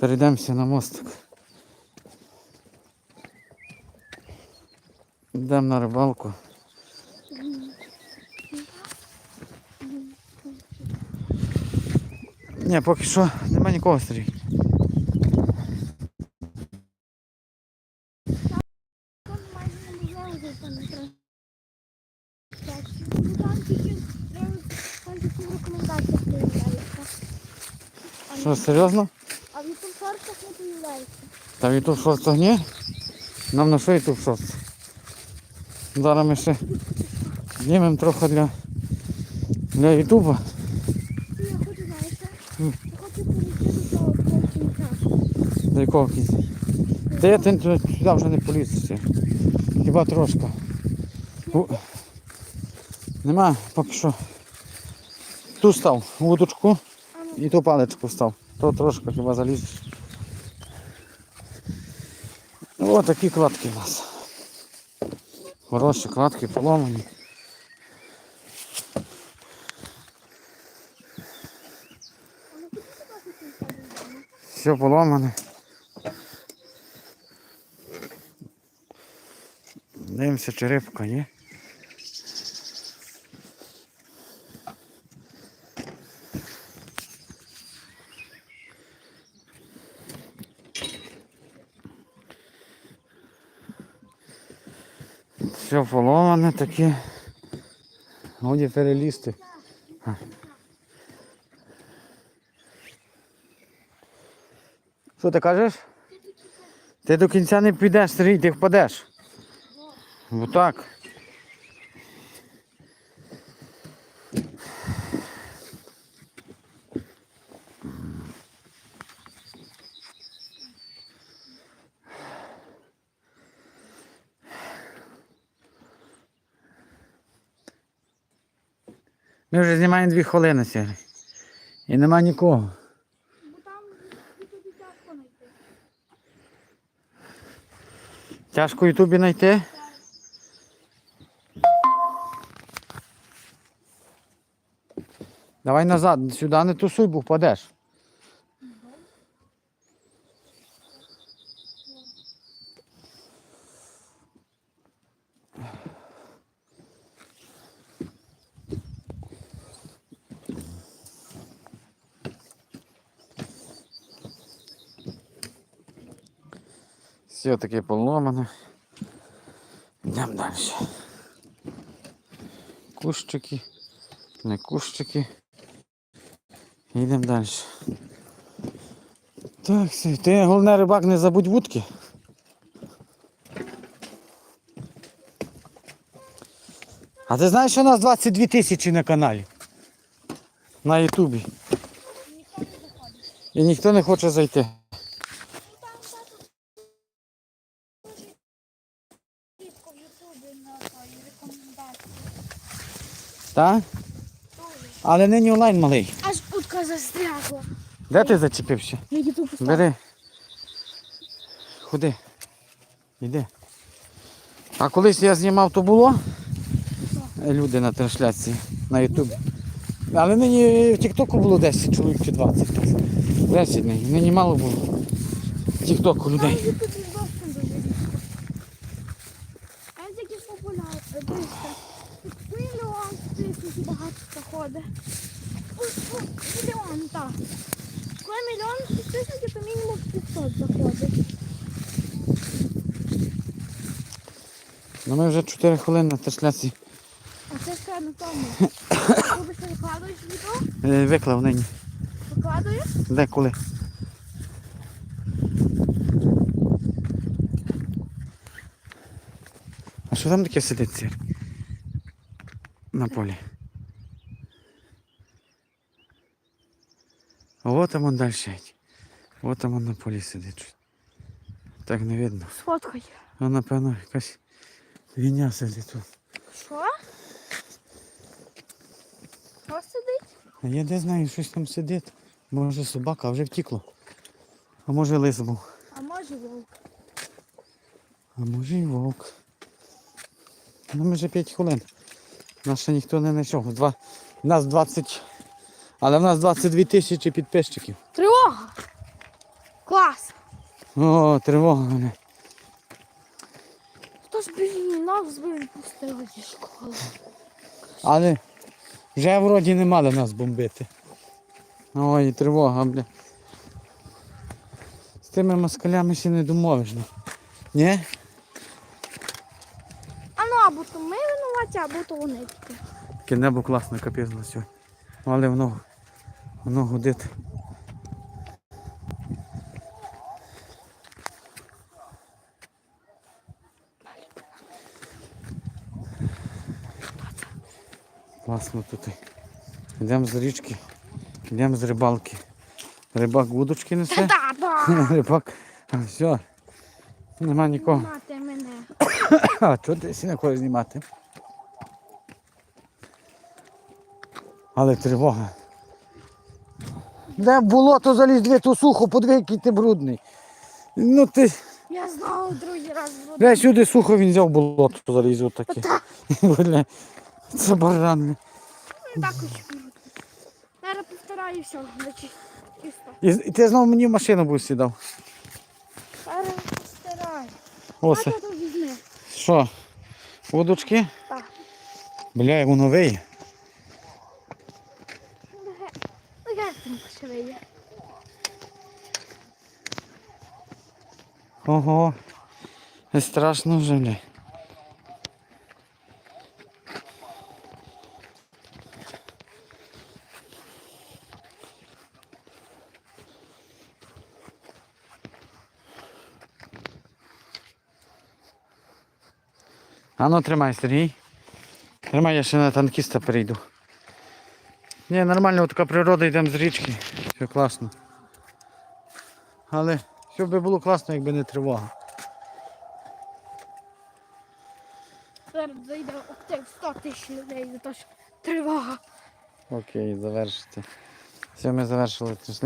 Перейдемося на мостик. Йдемо на рибалку. Ні, поки що нема нікого Сергій. Там майже неможливо зайти на трасу. Ну, Там тільки треба, там тільки в рекомендаціях появляється. А Що, ні. серйозно? А в YouTube шортах не появляється. Та в YouTube шорт ні? Нам на що YouTube шорт? Зараз ми ще знімемо трохи для, для Ютуба. Я хочу, знаєте, я хочу перейти до кінця. До якого кінця? Та я сюди вже не полізеш. Хіба трошки. Нема поки що. Ту став ну, і ту паличку став. То трошки хіба залізеш. Ось такі кладки у нас. Хороші кладки, поломані. Все поломане. Дивимося, чи рибка є. Все поломане таке. Годі перелізти. Що ти кажеш? Ти до кінця не підеш, Сергій, ти впадеш. Бо так. Ми вже знімаємо дві хвилини, сьогодні. І нема нікого. бо там тобі тяжко знайти. Тяжко Ютубі знайти. Давай назад, сюди не тусуй, бо впадеш. Все таке поломане. Йдемо далі. Кущики, не кущики. Йдемо далі. Так, все. Ти головне рибак не забудь вудки. А ти знаєш, що у нас 22 тисячі на каналі? На Ютубі. І ніхто не хоче зайти. Ну там тато дуже рідко в Ютубі на твої рекомендації. Так? Але нині онлайн малий. Аж утка застрягла. Де ти зачепився? Я Ютуб поставила. Бери. Ходи. Іди. А колись я знімав, то було люди на трансляції на Ютубі. Але нині в Тіктоку було 10 чоловік чи 20. 10 нині. Нині мало було. В Тіктоку людей. А він такий популярний. Мільйон тисяч багато ой, Мільйон, так. Коли мільйон підписників, то мінімум 500 заходить. Ну ми вже 4 хвилини на трансляції А це ще на тому. Ти ще викладуєш відео? е, виклав нині. Викладуєш? Де коли? А що там таке сидить? На полі? О, там он далі. О, там он на полі сидить. Так не видно. Сфоткай. А напевно якась війня сидить тут. Що? Що сидить? Я не знаю, щось там сидить. Може собака, а вже втікло. А може лис був. А може вовк? А може і вовк. Ну ми вже 5 хвилин. Нас ще ніхто не знайшов. Два... Нас 20. Але в нас 22 тисячі підписчиків. Тривога! Клас! О, тривога мене. Хто ж блін, нас би зі школи. Але вже вроді не мали нас бомбити. Ой, тривога, бля. З тими москалями ще не домовиш. Ні? Або то ми винуваті, або то вони тільки. Таке небо класно капець на сьогодні. Але воно, воно гудить. Класно тут. Йдемо з річки, йдемо з рибалки. Рибак вудочки несе, рибак. Все. Нема нікого. А, чого ти сі знімати? Але тривога. Де болото заліз дві то сухо, подиви, який ти брудний. Ну ти. Я знову другий раз буду. Бля, сюди сухо він взяв болото заліз отаке. Бля, це баран. Не так круто. Зараз повтораю все, значить чисто. І, і ти знову мені в машину будеш сідав. Зараз постираю. А Оце. то тут візьми. Що? Водочки? Так. Бля, воно виє. Ну пошиває? Ого. Страшно вже, бля. А ну тримай, Сергій. Тримай, я ще на танкіста перейду. Ні, нормально, така природа, йдемо з річки. Все класно. Але все би було класно, якби не тривога. Зараз зайде актив 100 тисяч людей, за те, що тривога. Окей, завершити. Все, ми завершили.